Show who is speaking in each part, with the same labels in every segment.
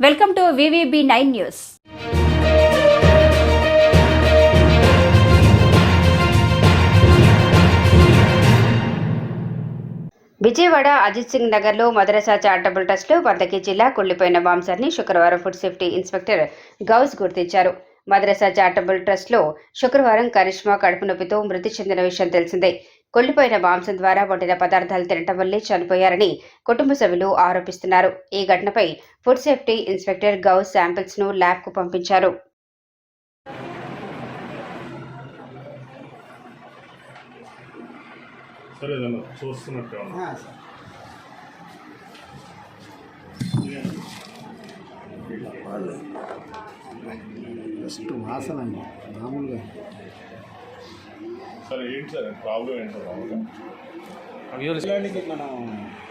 Speaker 1: Welcome to VVB nine news. Vijayawada Ajit Singh నగర్లో మదరసా charitable ట్రస్ట్లో వందకి జిల్లా కుళ్ళిపోయిన మాంసాన్ని శుక్రవారం ఫుడ్ సేఫ్టీ ఇన్స్పెక్టర్ గౌస్ గుర్తించారు. మదరసా చారిటబుల్ ట్రస్ట్లో శుక్రవారం కరిష్మా కడుపు నొప్పితో మృతి చెందిన విషయం తెలిసిందే. కొల్లిపోయిన మాంసం ద్వారా వండిన పదార్థాలు తినటం వల్లే చనిపోయారని కుటుంబ సభ్యులు ఆరోపిస్తున్నారు. ఈ ఘటనపై ఫుడ్ సేఫ్టీ ఇన్స్పెక్టర్ గౌస్ శాంపిల్స్ను ల్యాబ్కు పంపించారు.
Speaker 2: సరే ఏదన్నా చూస్తున్నట్టు
Speaker 3: ఆ, సార్. ఫస్ట్ వాసన అండి మామూలుగా.
Speaker 2: సరే ఏంటి సార్ ప్రాబ్లం ఏంటి సార్ మామూలుగా?
Speaker 3: ఇలాంటికి మనం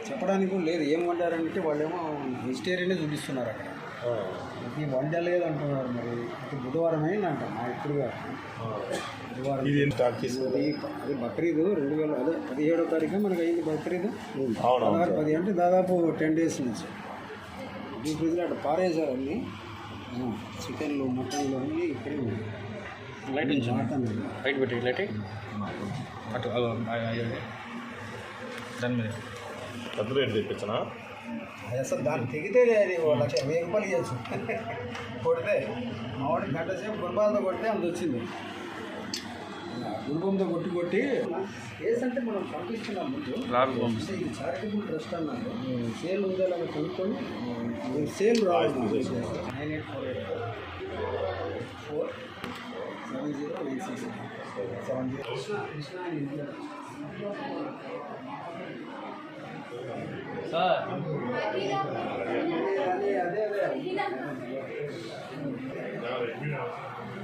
Speaker 3: చెప్పడానికి కూడా లేదు. ఏం వండారంటే వాళ్ళేమో వెజిటేరియనే చూపిస్తున్నారు అక్కడ. ఇది వండలేదు అంటున్నారు మరి. ఇది బుధవారం అయింది అంట మా ఇప్పుడు బుధవారం.
Speaker 2: ఇది
Speaker 3: అది బక్రీద్ రెండు వేల అదే పదిహేడో తారీఖు మనకి అయింది బక్రీద్. పదహారు పది అంటే దాదాపు టెన్ డేస్ నుంచి ఈ ఫ్రిడ్జ్లో అక్కడ పారేశారు అన్నీ. చికెన్లు మటన్లు అన్నీ ఇక్కడే ఉన్నాయి.
Speaker 4: లైట్ ఉంచు
Speaker 3: మటన్
Speaker 4: లైట్ పెట్టి లైట్ అటు దాని మీద.
Speaker 2: పెద్ద రేటు తెప్పించనా?
Speaker 3: అది అసలు దాన్ని తెగితే అది లక్ష వెయ్యి రూపాయలు ఇవ్వచ్చు కొడితే మా వాడికి గంట సేపు గుర్బాలతో కొడితే అంత వచ్చింది. గుర్బంతో కొట్టి కొట్టి కేసు అంటే మనం పంపిస్తున్నాం ముందు. ఇది చారిటబుల్ ట్రస్ట్ అన్నారు. సేల్ ఉందో లేదో కొనుక్కొని ఈ సేల్ రావాలి. Nine eight four eight four seven zero eight six. Seven zero. Krishna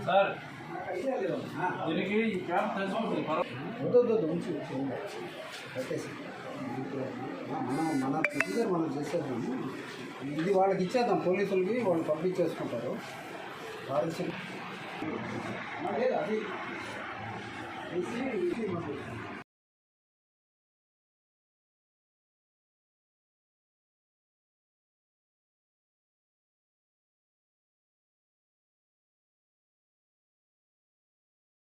Speaker 4: sir దీనికి ఈ క్యాంప్ తెలుసుకుంటుంది
Speaker 3: వద్దు ఉంచి వద్దు పెట్టేసి మనం మన ప్రొసీజర్ మనం చేసేద్దాము ఇది వాళ్ళకి ఇచ్చేద్దాం పోలీసులకి వాళ్ళు పంపించేసుకుంటారు ఫారెన్సిక్ లేదు అది.